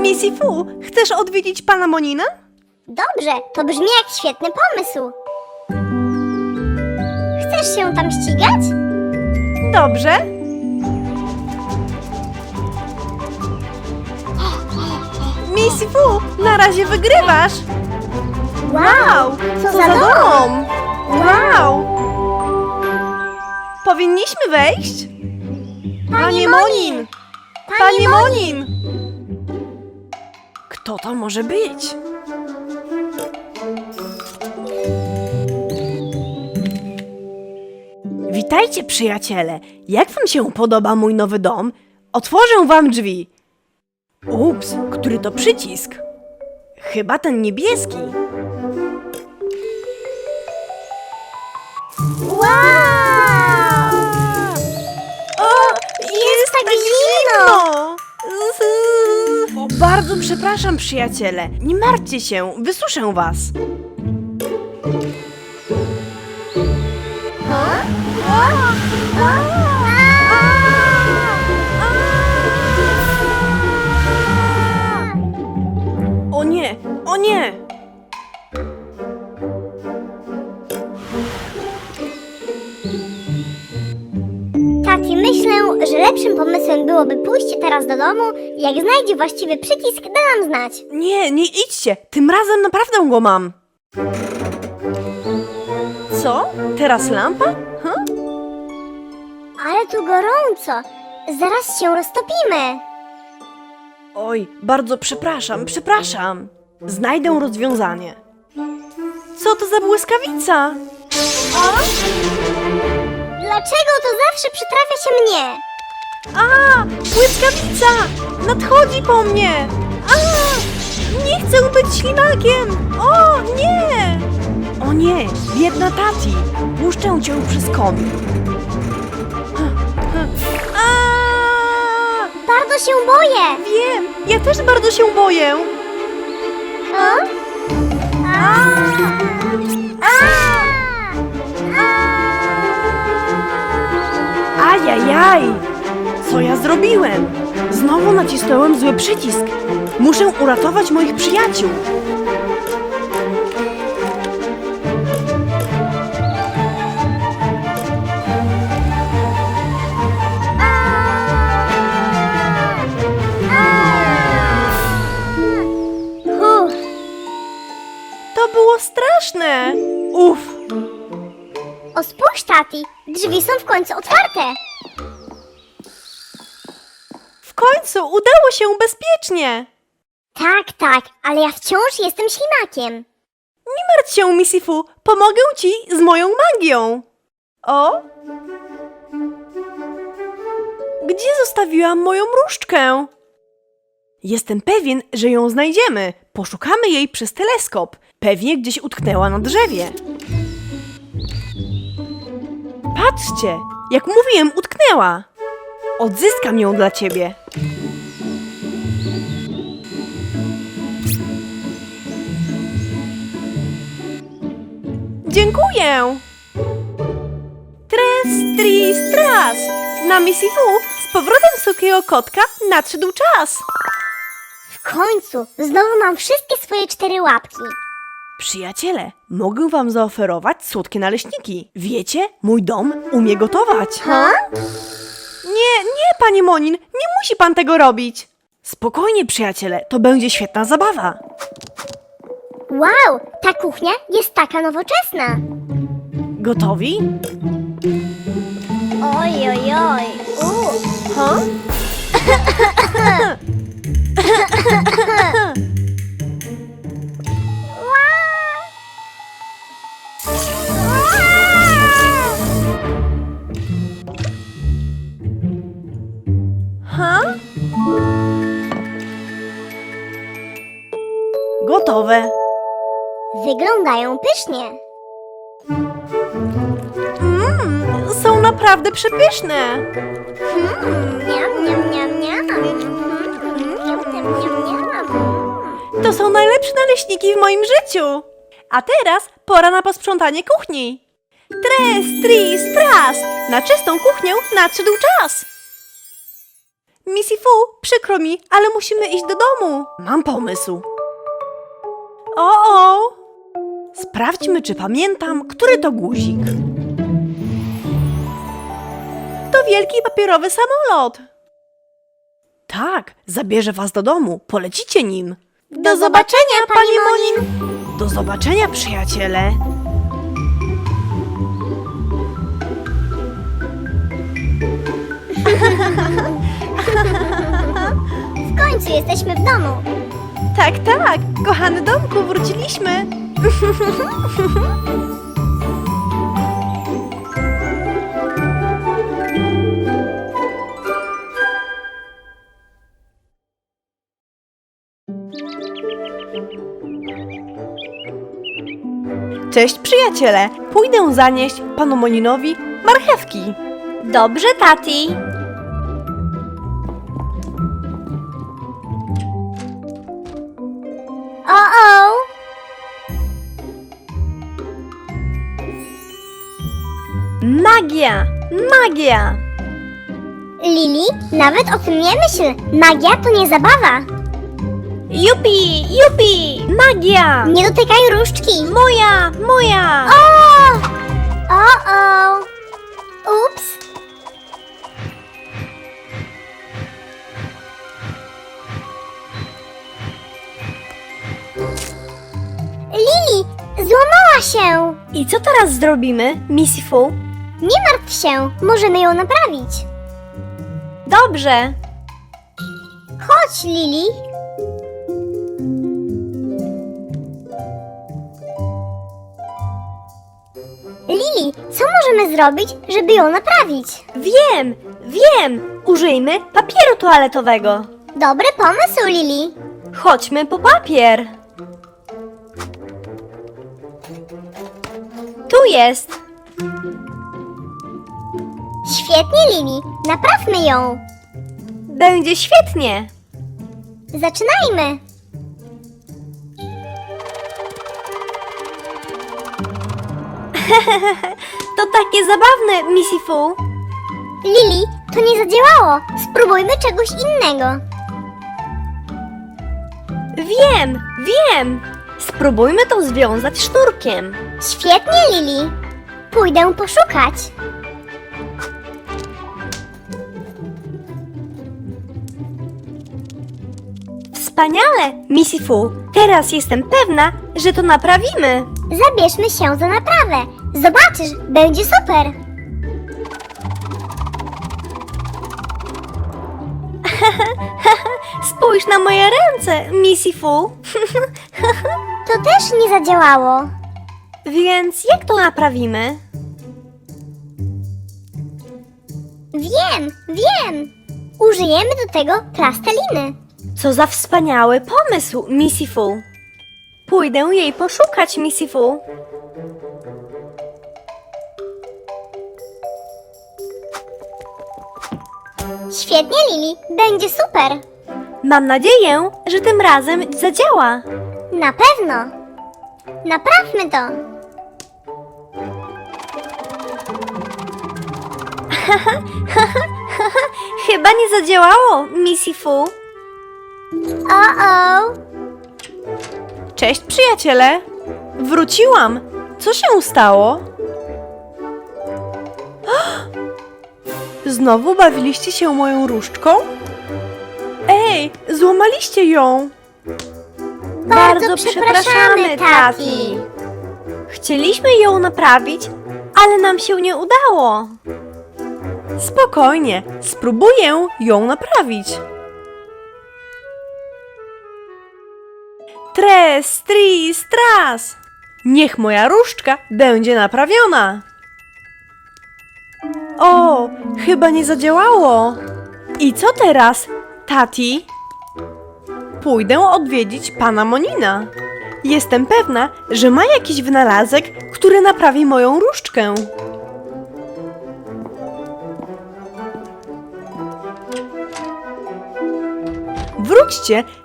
Missy Fu, chcesz odwiedzić pana Monina? Dobrze, to brzmi jak świetny pomysł. Chcesz się tam ścigać? Dobrze. Missy Fu, na razie wygrywasz. Wow, co za dom! Wow! Powinniśmy wejść? Panie Monin! Panie Monin! Kto to może być? Witajcie, przyjaciele! Jak wam się podoba mój nowy dom? Otworzę wam drzwi. Ups, który to przycisk? Chyba ten niebieski. Wow! Zimno! O, bardzo przepraszam, przyjaciele. Nie martwcie się, wysuszę was. O teraz do domu. Jak znajdzie właściwy przycisk, da nam znać. Nie, nie idźcie! Tym razem naprawdę go mam. Co? Teraz lampa? Huh? Ale tu gorąco. Zaraz się roztopimy. Oj, bardzo przepraszam, przepraszam. Znajdę rozwiązanie. Co to za błyskawica? Dlaczego to zawsze przytrafia się mnie? A, błyskawica! Nadchodzi po mnie! A, nie chcę być ślimakiem! O, nie! O nie, biedna Tati! Puszczę cię przez komin. A, Bardzo się boję. wiem, ja też bardzo się boję. A! A! Ajajaj! Co ja zrobiłem? Znowu nacisnąłem zły przycisk. Muszę uratować moich przyjaciół. Uff, To było straszne. Uf, o spójrz, Tati, drzwi są w końcu otwarte. Udało się bezpiecznie. Tak, tak, ale ja wciąż jestem ślimakiem. Nie martw się, Misifu, pomogę ci z moją magią. O? Gdzie zostawiłam moją różdżkę? Jestem pewien, że ją znajdziemy. Poszukamy jej przez teleskop. Pewnie gdzieś utknęła na drzewie. Patrzcie, jak mówiłem, utknęła. Odzyskam ją dla ciebie. Dziękuję! Tres, tris, tras! Na misji W z powrotem sukiego kotka nadszedł czas! W końcu, znowu mam wszystkie swoje cztery łapki. Przyjaciele, mogę wam zaoferować słodkie naleśniki. Wiecie, mój dom umie gotować. Ha? Nie, nie, panie Monin, nie musi pan tego robić. Spokojnie, przyjaciele, to będzie świetna zabawa. Wow, ta kuchnia jest taka nowoczesna. Gotowi? Oj, oj, oj. U. Ha? Wyglądają pysznie. Mmm, są naprawdę przepyszne. Mm, Niam, niam, niam, niam. Niam, niam, niam, niam. To są najlepsze naleśniki w moim życiu. A teraz pora na posprzątanie kuchni. Tres, tris, tras! Na czystą kuchnię nadszedł czas. Missy Fu, przykro mi, ale musimy iść do domu. Mam pomysł. O, o! Sprawdźmy, czy pamiętam, który to guzik. To wielki papierowy samolot. Tak, zabierze was do domu. Polecicie nim. Do zobaczenia, pani Monin! Do zobaczenia, przyjaciele. W końcu jesteśmy w domu. Tak, tak, kochany domku, wróciliśmy. Cześć przyjaciele, pójdę zanieść panu Moninowi marchewki. Dobrze, Tati. Magia, magia. Lili, nawet o tym nie myśl. Magia to nie zabawa. Jupi, jupi, magia. Nie dotykaj różdżki. Moja, moja. O! O-o! Ups! Lili, złamała się! I co teraz zrobimy, Missy Fu? Nie martw się, możemy ją naprawić. Dobrze. Chodź, Lili. Lili, co możemy zrobić, żeby ją naprawić? Wiem, wiem. Użyjmy papieru toaletowego. Dobry pomysł, Lili. Chodźmy po papier. Tu jest. Świetnie, Lili. Naprawmy ją. Będzie świetnie. Zaczynajmy. To takie zabawne, Missy Fu. Lili, to nie zadziałało. Spróbujmy czegoś innego. Wiem, wiem. Spróbujmy to związać sznurkiem. Świetnie, Lili. Pójdę poszukać. Wspaniale, Missy Fu. Teraz jestem pewna, że to naprawimy. Zabierzmy się za naprawę. Zobaczysz, będzie super. Spójrz na moje ręce, Missy Fu. To też nie zadziałało. Więc jak to naprawimy? Wiem, wiem. Użyjemy do tego plasteliny. Co za wspaniały pomysł, Missy Fu. Pójdę jej poszukać, Missy Fu. Świetnie, Lili. Będzie super. Mam nadzieję, że tym razem zadziała. Na pewno. Naprawmy to. Chyba nie zadziałało, Missy Fu. O-o. Cześć, przyjaciele. Wróciłam. Co się stało? Znowu bawiliście się moją różdżką? Ej, złamaliście ją. Bardzo przepraszamy, Tati. Chcieliśmy ją naprawić, ale nam się nie udało. Spokojnie, spróbuję ją naprawić. Tres, tris, tras. Niech moja różdżka będzie naprawiona. O, chyba nie zadziałało. I co teraz, Tati? Pójdę odwiedzić pana Monina. Jestem pewna, że ma jakiś wynalazek, który naprawi moją różdżkę.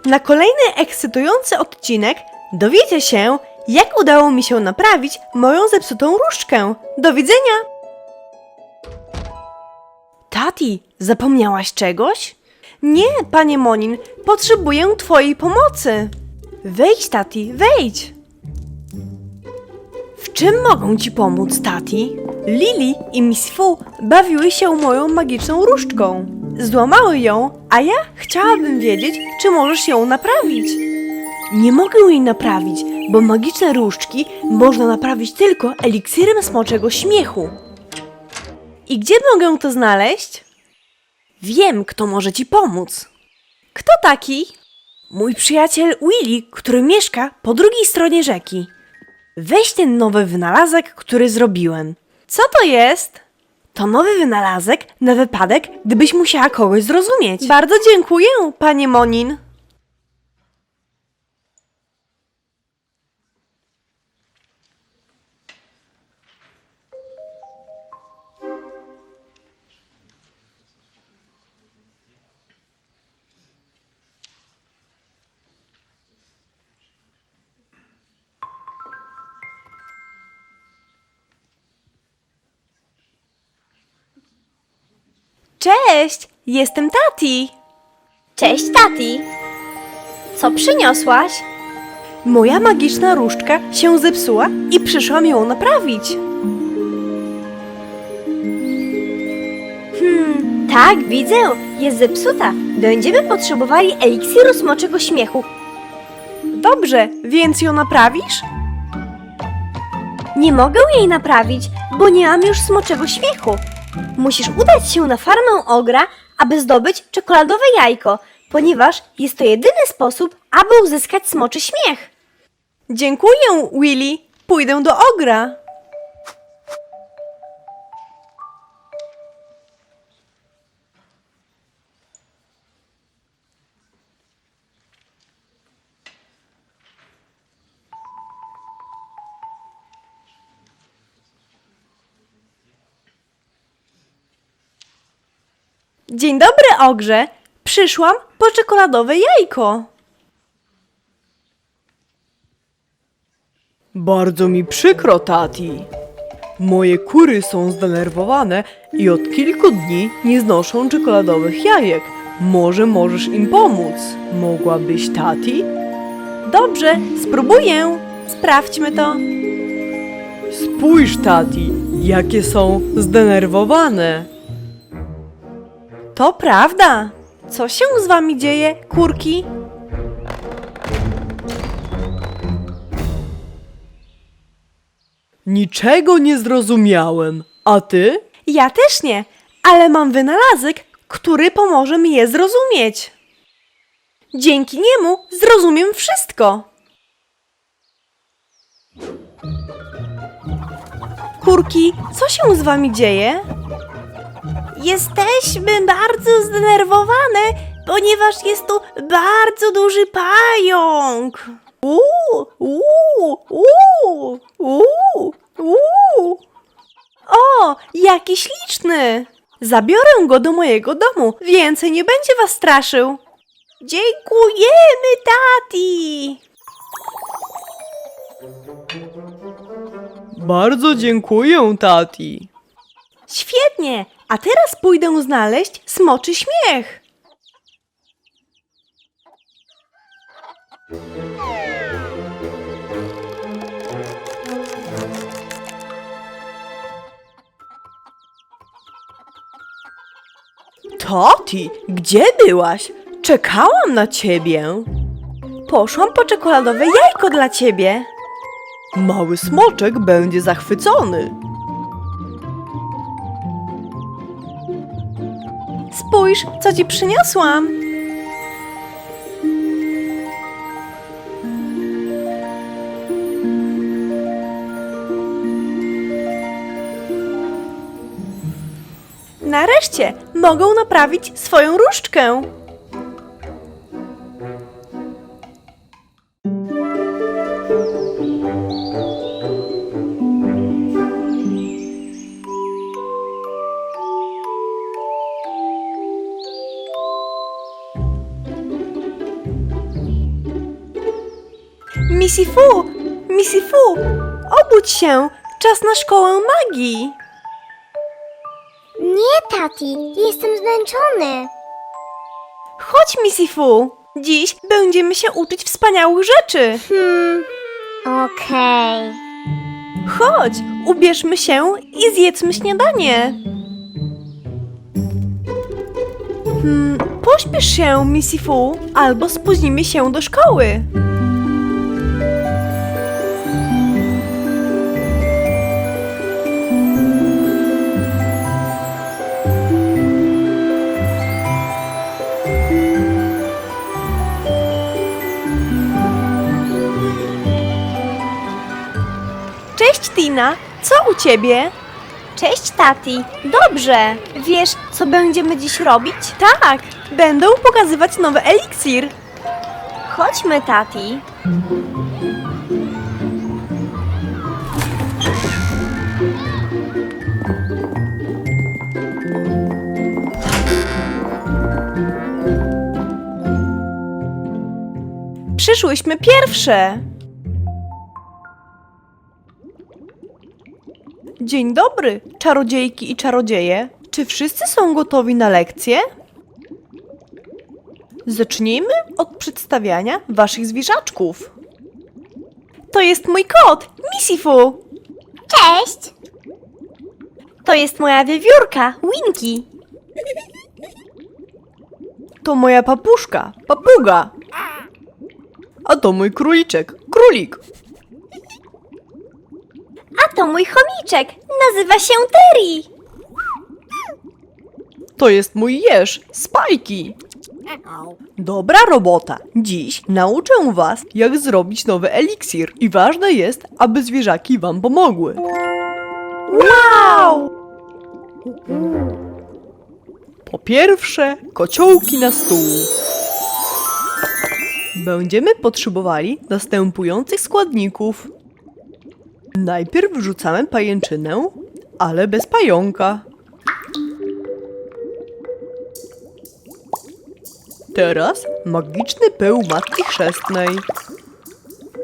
Na kolejny ekscytujący odcinek. Dowiecie się, jak udało mi się naprawić moją zepsutą różdżkę. Do widzenia! Tati, zapomniałaś czegoś? Nie, panie Monin, potrzebuję twojej pomocy. Wejdź, Tati, wejdź. W czym mogą ci pomóc, Tati? Lili i Miss Fu bawiły się moją magiczną różdżką. Złamały ją, a ja chciałabym wiedzieć, czy możesz ją naprawić. Nie mogę jej naprawić, bo magiczne różdżki można naprawić tylko eliksirem smoczego śmiechu. I gdzie mogę to znaleźć? Wiem, kto może ci pomóc. Kto taki? Mój przyjaciel Willy, który mieszka po drugiej stronie rzeki. Weź ten nowy wynalazek, który zrobiłem. Co to jest? To nowy wynalazek na wypadek, gdybyś musiała kogoś zrozumieć. Bardzo dziękuję, panie Monin. Cześć, jestem Tati. Cześć, Tati. Co przyniosłaś? Moja magiczna różdżka się zepsuła i przyszłam ją naprawić. Hmm, tak, widzę. Jest zepsuta. Będziemy potrzebowali eliksiru smoczego śmiechu. Dobrze, więc ją naprawisz? Nie mogę jej naprawić, bo nie mam już smoczego śmiechu. Musisz udać się na farmę ogra, aby zdobyć czekoladowe jajko, ponieważ jest to jedyny sposób, aby uzyskać smoczy śmiech. Dziękuję, Willy. Pójdę do ogra. Dzień dobry, ogrze. Przyszłam po czekoladowe jajko. Bardzo mi przykro, Tati. Moje kury są zdenerwowane i od kilku dni nie znoszą czekoladowych jajek. Może możesz im pomóc? Mogłabyś, Tati? Dobrze, spróbuję. Sprawdźmy to. Spójrz, Tati, jakie są zdenerwowane. To prawda. Co się z wami dzieje, kurki? Niczego nie zrozumiałem. A ty? Ja też nie, ale mam wynalazek, który pomoże mi je zrozumieć. Dzięki niemu zrozumiem wszystko. Kurki, co się z wami dzieje? Jesteśmy bardzo zdenerwowane, ponieważ jest tu bardzo duży pająk. Uuu, uuu, uuu, uuu, uuu. O, jaki śliczny! Zabiorę go do mojego domu. Więcej nie będzie was straszył. Dziękujemy, tati! Bardzo dziękuję, Tati. Świetnie, a teraz pójdę znaleźć smoczy śmiech. Tati, gdzie byłaś? Czekałam na ciebie. Poszłam po czekoladowe jajko dla ciebie. Mały smoczek będzie zachwycony. Spójrz, co ci przyniosłam. Nareszcie mogą naprawić swoją różdżkę. Missy Fu! Missy Fu! Obudź się! Czas na szkołę magii! Nie, Tati, jestem zmęczony. Chodź, Missy Fu. Dziś będziemy się uczyć wspaniałych rzeczy. Hmm, okej. Chodź, ubierzmy się i zjedzmy śniadanie. Hmm, pośpiesz się, Missy Fu, albo spóźnimy się do szkoły. Tina. Co u ciebie? Cześć, Tati. Dobrze. Wiesz, co będziemy dziś robić? Tak, będę pokazywać nowy eliksir. Chodźmy, Tati. Przyszłyśmy pierwsze. Dzień dobry, czarodziejki i czarodzieje. Czy wszyscy są gotowi na lekcję? Zacznijmy od przedstawiania waszych zwierzaczków. To jest mój kot, Misifu. Cześć! To jest moja wiewiórka, Winky. To moja papuszka, papuga. A to mój króliczek, królik. To mój chomiczek. Nazywa się Terry. To jest mój jeż, Spajki. Dobra robota. Dziś nauczę was, jak zrobić nowy eliksir i ważne jest, aby zwierzaki wam pomogły. Wow! Po pierwsze, kociołki na stół. Będziemy potrzebowali następujących składników. Najpierw wrzucamy pajęczynę, ale bez pająka. Teraz magiczny pył Matki Chrzestnej.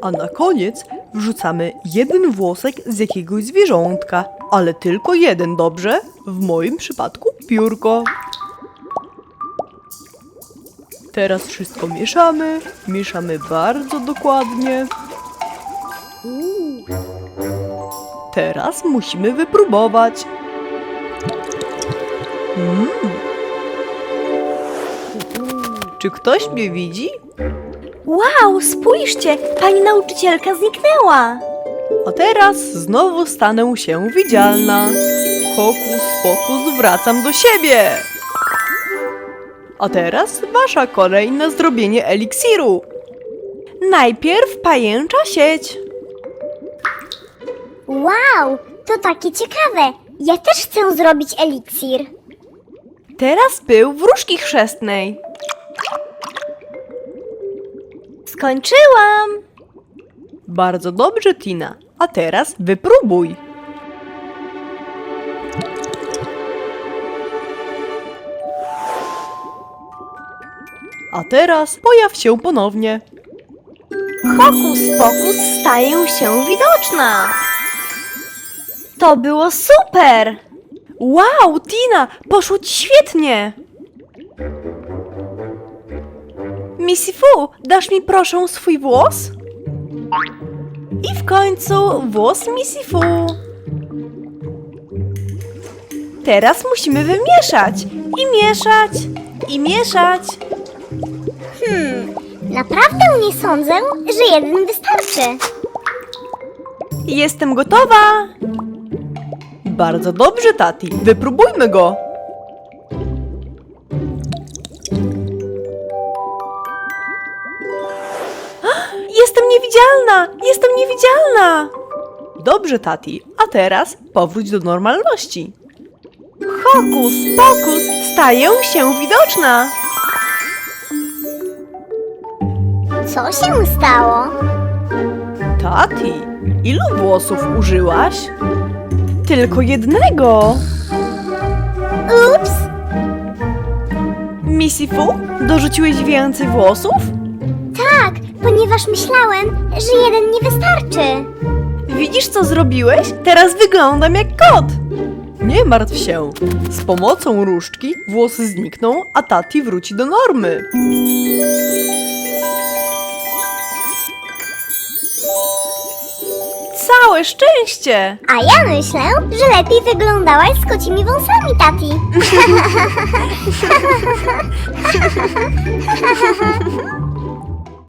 A na koniec wrzucamy jeden włosek z jakiegoś zwierzątka, ale tylko jeden, dobrze? W moim przypadku piórko. Teraz wszystko mieszamy, mieszamy bardzo dokładnie. Teraz musimy wypróbować. Mm. Czy ktoś mnie widzi? Wow, spójrzcie, pani nauczycielka zniknęła. A teraz znowu stanę się widzialna. Hokus pokus, wracam do siebie. A teraz wasza kolej na zrobienie eliksiru. Najpierw pajęcza sieć. Wow, to takie ciekawe. Ja też chcę zrobić eliksir. Teraz pył wróżki chrzestnej. Skończyłam. Bardzo dobrze, Tina. A teraz wypróbuj. A teraz pojaw się ponownie. Hokus pokus staję się widoczna. To było super. Wow, Tina, poszło ci świetnie. Missy Fu, dasz mi proszę swój włos? I w końcu włos Missy Fu. Teraz musimy wymieszać. I mieszać. I mieszać. Hmm, naprawdę nie sądzę, że jeden wystarczy. Jestem gotowa. Bardzo dobrze, Tati. Wypróbujmy go. Jestem niewidzialna. Jestem niewidzialna. Dobrze, Tati. A teraz powróć do normalności. Hokus pokus, staję się widoczna. Co się stało? Tati, ilu włosów użyłaś? Tylko jednego. Ups, Missy Fu, dorzuciłeś więcej włosów? tak, ponieważ myślałem, że jeden nie wystarczy. Widzisz, co zrobiłeś? Teraz wyglądam jak kot. Nie martw się. Z pomocą różdżki włosy znikną, a Tati wróci do normy. Całe szczęście! A ja myślę, że lepiej wyglądałaś z kocimi wąsami, Tati.